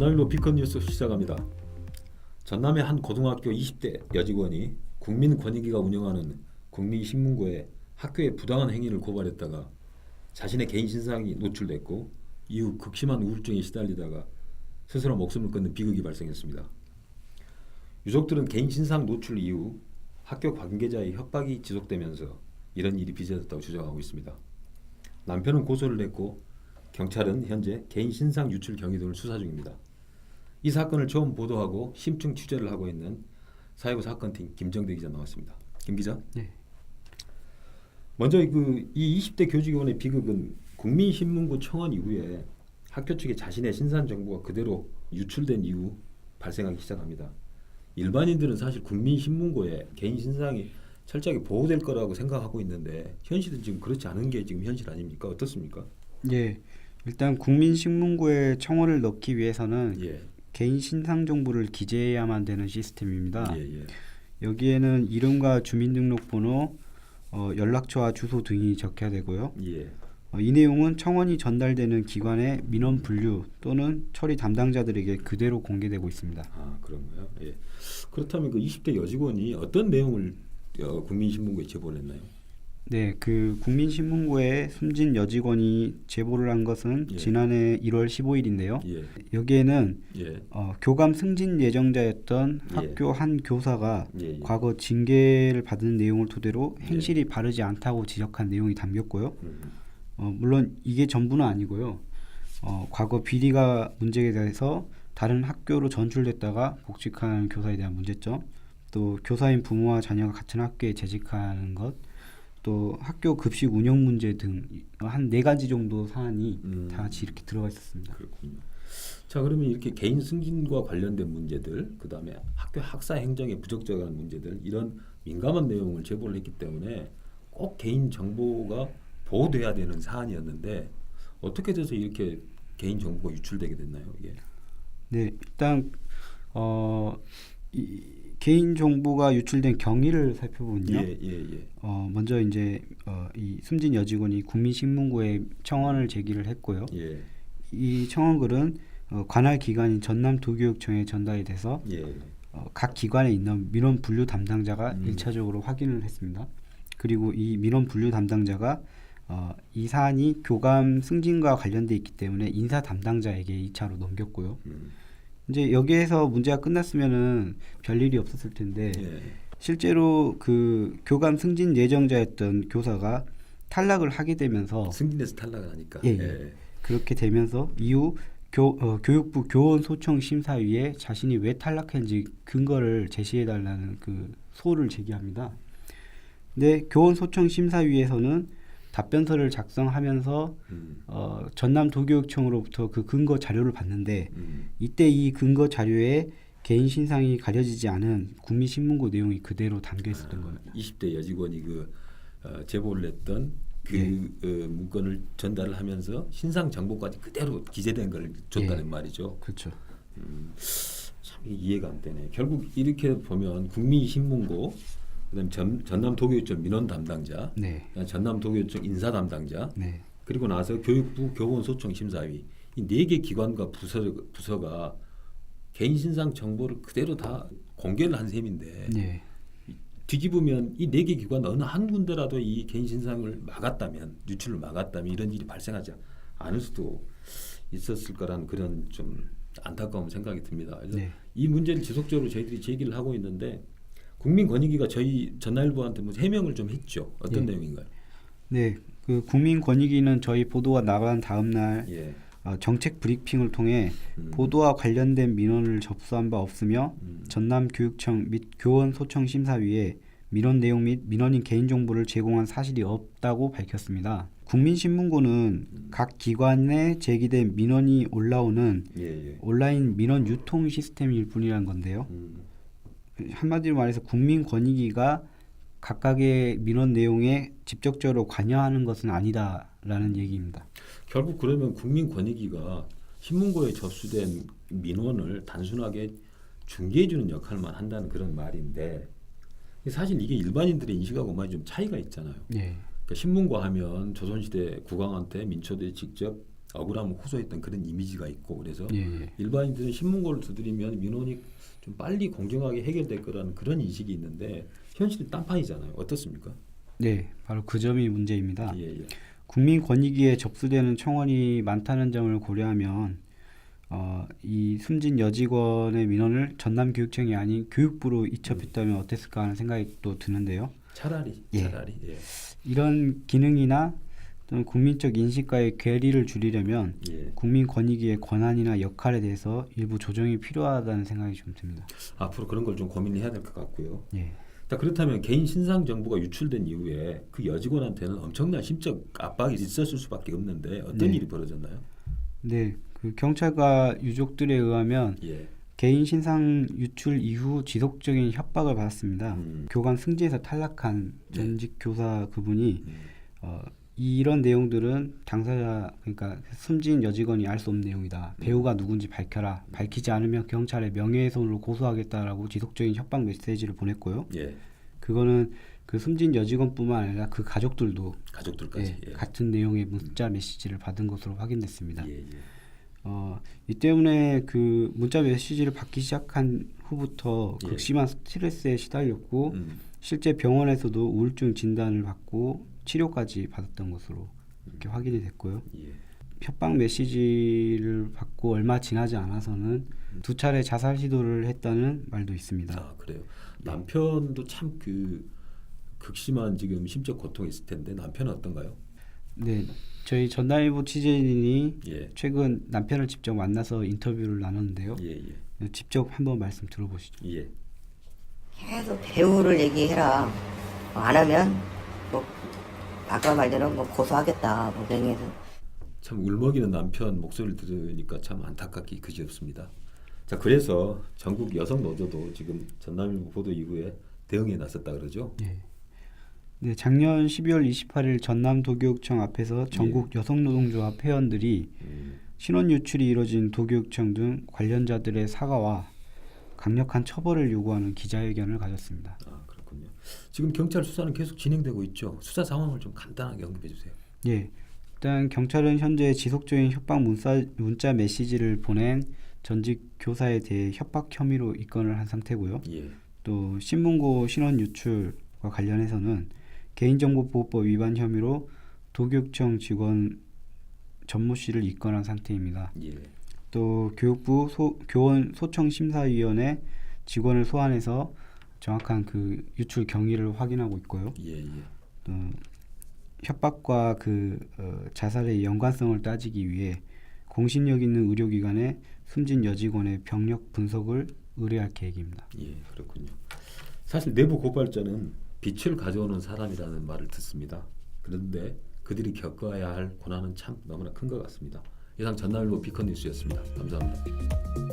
전남일보 피컨 뉴스 시작합니다. 전남의 한 고등학교 20대 여직원이 국민권익위가 운영하는 국민신문고에 학교의 부당한 행위를 고발했다가 자신의 개인 신상이 노출됐고 이후 극심한 우울증에 시달리다가 스스로 목숨을 끊는 비극이 발생했습니다. 유족들은 개인 신상 노출 이후 학교 관계자의 협박이 지속되면서 이런 일이 빚어졌다고 주장하고 있습니다. 남편은 고소를 했고 경찰은 현재 개인 신상 유출 경위 등을 수사 중입니다. 이 사건을 처음 보도하고 심층 취재를 하고 있는 사회부 사건팀 김정대 기자 나왔습니다. 김 기자. 네. 먼저 그 이 20대 교직원의 비극은 국민신문고 청원 이후에 학교 측에 자신의 신상 정보가 그대로 유출된 이후 발생하기 시작합니다. 일반인들은 사실 국민신문고에 개인 신상이 철저하게 보호될 거라고 생각하고 있는데 현실은 지금 그렇지 않은 게 지금 현실 아닙니까? 어떻습니까? 예. 일단 국민신문고에 청원을 넣기 위해서는 예, 개인 신상 정보를 기재해야만 되는 시스템입니다. 예, 예. 여기에는 이름과 주민등록번호, 어, 연락처와 주소 등이 적혀야 되고요. 예. 어, 이 내용은 청원이 전달되는 기관의 민원 분류 또는 처리 담당자들에게 그대로 공개되고 있습니다. 아 그런가요? 예. 그렇다면 그 20대 여직원이 어떤 내용을 어, 국민신문고에 제보를 했나요? 네, 그 국민신문고에 숨진 여직원이 제보를 한 것은 예. 지난해 1월 15일인데요. 예, 여기에는 예, 어, 교감 승진 예정자였던 예. 학교 한 교사가 예, 예. 과거 징계를 받은 내용을 토대로 행실이 바르지 않다고 지적한 내용이 담겼고요. 음, 어, 물론 이게 전부는 아니고요. 어, 과거 비리가 문제에 대해서 다른 학교로 전출됐다가 복직한 교사에 대한 문제점, 또 교사인 부모와 자녀가 같은 학교에 재직하는 것, 또 학교 급식 운영 문제 등 한 네 가지 정도 사안이 음. 다 같이 이렇게 들어가 있었습니다. 그렇군요. 자 그러면 이렇게 개인 승진과 관련된 문제들, 그 다음에 학교 학사 행정의 부적절한 문제들 이런 민감한 내용을 제보를 했기 때문에 꼭 개인 정보가 보호돼야 되는 사안이었는데 어떻게 돼서 이렇게 개인 정보가 유출되게 됐나요? 이게 네, 일단 어, 이, 개인 정보가 유출된 경위를 살펴보면요. 예, 예, 예. 어, 먼저 이제 어, 이 숨진 여직원이 국민신문고에 청원을 제기를 했고요. 예, 이 청원글은 어, 관할 기관인 전남 도교육청에 전달이 돼서 예, 어, 각 기관에 있는 민원 분류 담당자가 음. 일차적으로 확인을 했습니다. 그리고 이 민원 분류 담당자가 어, 이 사안이 교감 승진과 관련돼 있기 때문에 인사 담당자에게 2차로 넘겼고요. 음, 이제 여기에서 문제가 끝났으면은 별 일이 없었을 텐데 예, 실제로 그 교감 승진 예정자였던 교사가 탈락을 하게 되면서 승진해서 탈락을 하니까. 예, 예. 그렇게 되면서 이후 교, 어, 교육부 교원 소청 심사위에 자신이 왜 탈락했는지 근거를 제시해 달라는 그 소를 제기합니다. 근데 교원 소청 심사위에서는 답변서를 작성하면서 음, 어, 전남 도교육청으로부터 그 근거 자료를 받는데 음, 이때 이 근거 자료에 개인 신상이 가려지지 않은 국민신문고 내용이 그대로 담겨 있었던 겁니다. 20대 여직원이 그 어, 제보를 했던 그 예. 어, 문건을 전달을 하면서 신상 정보까지 그대로 기재된 걸 줬다는 예. 말이죠. 그렇죠. 참 이게 이해가 안 되네. 결국 이렇게 보면 국민신문고, 그다음 전, 전남 도교육청 민원 담당자, 네, 그다음 전남 도교육청 인사 담당자, 네, 그리고 나서 교육부 교원소청 심사위 이 네 개 기관과 부서 부서가 개인 신상 정보를 그대로 다 공개를 한 셈인데 네, 뒤집으면 이 네 개 기관 어느 한 군데라도 이 개인 신상을 막았다면 유출을 막았다면 이런 일이 발생하지 않을 수도 있었을 거라는 그런 좀 안타까운 생각이 듭니다. 그래서 네. 이 문제를 지속적으로 저희들이 제기를 하고 있는데 국민권익위가 저희 전날부한테 뭐 해명을 좀 했죠. 어떤 예. 내용인가요? 네. 그 국민권익위는 저희 보도가 나간 다음 날 예. 어, 정책 브리핑을 통해 음. 보도와 관련된 민원을 접수한 바 없으며 음. 전남 교육청 및 교원 소청 심사위에 민원 내용 및 민원인 개인 정보를 제공한 사실이 없다고 밝혔습니다. 국민신문고는 각 기관에 제기된 민원이 올라오는 예, 예. 온라인 민원 유통 시스템일 뿐이라는 건데요. 음. 한마디로 말해서 국민 권익위가 각각의 민원 내용에 직접적으로 관여하는 것은 아니다라는 얘기입니다. 결국 그러면 국민 권익위가 신문고에 접수된 민원을 단순하게 중개해 주는 역할만 한다는 그런 말인데 사실 이게 일반인들의 인식하고 많이 좀 차이가 있잖아요. 예. 그러니까 신문고 하면 조선시대 국왕한테 민초들이 직접 억울함을 호소했던 그런 이미지가 있고 그래서 예, 예. 일반인들은 신문고를 두드리면 민원이 좀 빨리 공정하게 해결될 거라는 그런 인식이 있는데 현실은 딴판이잖아요. 어떻습니까? 네, 바로 그 점이 문제입니다. 예, 예. 국민 권익위에 접수되는 청원이 많다는 점을 고려하면 어, 이 숨진 여직원의 민원을 전남교육청이 아닌 교육부로 이첩했다면 어땠을까 하는 생각이 또 드는데요. 차라리 예. 차라리 예. 이런 기능이나 또는 국민적 인식과의 괴리를 줄이려면 예. 국민 권익위의 권한이나 역할에 대해서 일부 조정이 필요하다는 생각이 좀 듭니다. 앞으로 그런 걸 좀 고민해야 될 것 같고요. 예. 자, 그렇다면 개인 신상 정보가 유출된 이후에 그 여직원한테는 엄청난 심적 압박이 있었을 수밖에 없는데 어떤 네. 일이 벌어졌나요? 네, 그 경찰과 유족들에 의하면 예. 개인 신상 유출 이후 지속적인 협박을 받았습니다. 음. 교관 승진에서 탈락한 전직 교사 그분이 음. 어, 이런 내용들은 당사자 그러니까 숨진 여직원이 알 수 없는 내용이다. 배우가 누군지 밝혀라. 밝히지 않으면 경찰에 명예훼손으로 고소하겠다라고 지속적인 협박 메시지를 보냈고요. 예. 그거는 그 숨진 여직원뿐만 아니라 그 가족들도 가족들까지. 예, 예. 같은 내용의 문자 메시지를 받은 것으로 확인됐습니다. 예, 예. 어, 이 때문에 그 문자 메시지를 받기 시작한 후부터 예. 극심한 스트레스에 시달렸고 음. 실제 병원에서도 우울증 진단을 받고 치료까지 받았던 것으로 이렇게 확인이 됐고요. 예. 협박 메시지를 받고 얼마 지나지 않아서는 두 차례 자살 시도를 했다는 말도 있습니다. 아, 그래요. 남편도 참 그 극심한 지금 심적 고통이 있을 텐데 남편은 어떤가요? 네, 저희 전남일보 취재진이 예. 최근 남편을 직접 만나서 인터뷰를 나눴는데요. 예, 예. 직접 한번 말씀 들어보시죠. 예. 계속 배우를 얘기해라. 뭐 안 하면 뭐 아까 말대로 뭐 고소하겠다. 뭐 명예훼손. 참 울먹이는 남편 목소리를 들으니까 참 안타깝기 그지없습니다. 자, 그래서 전국 여성 노조도 지금 전남일보 보도 이후에 대응에 나섰다 그러죠. 예. 네, 작년 12월 28일 전남 도교육청 앞에서 전국 여성 노동조합 회원들이 음, 신원 유출이 이뤄진 도교육청 등 관련자들의 사과와 강력한 처벌을 요구하는 기자회견을 가졌습니다. 아, 그렇군요. 지금 경찰 수사는 계속 진행되고 있죠. 수사 상황을 좀 간단하게 언급해 주세요. 예. 일단 경찰은 현재 지속적인 협박 문자, 문자 메시지를 보낸 전직 교사에 대해 협박 혐의로 입건을 한 상태고요. 예. 또 신문고 신원 유출과 관련해서는 개인정보보호법 위반 혐의로 도교육청 직원 전모 씨를 입건한 상태입니다. 예. 또 교육부 소, 교원 소청 심사위원회 직원을 소환해서 정확한 그 유출 경위를 확인하고 있고요. 예, 예. 또 협박과 그 어, 자살의 연관성을 따지기 위해 공신력 있는 의료기관에 숨진 여직원의 병력 분석을 의뢰할 계획입니다. 예, 그렇군요. 사실 내부 고발자는 빛을 가져오는 사람이라는 말을 듣습니다. 그런데 그들이 겪어야 할 고난은 참 너무나 큰 것 같습니다. 이상 전남일보 비컨 뉴스였습니다. 감사합니다.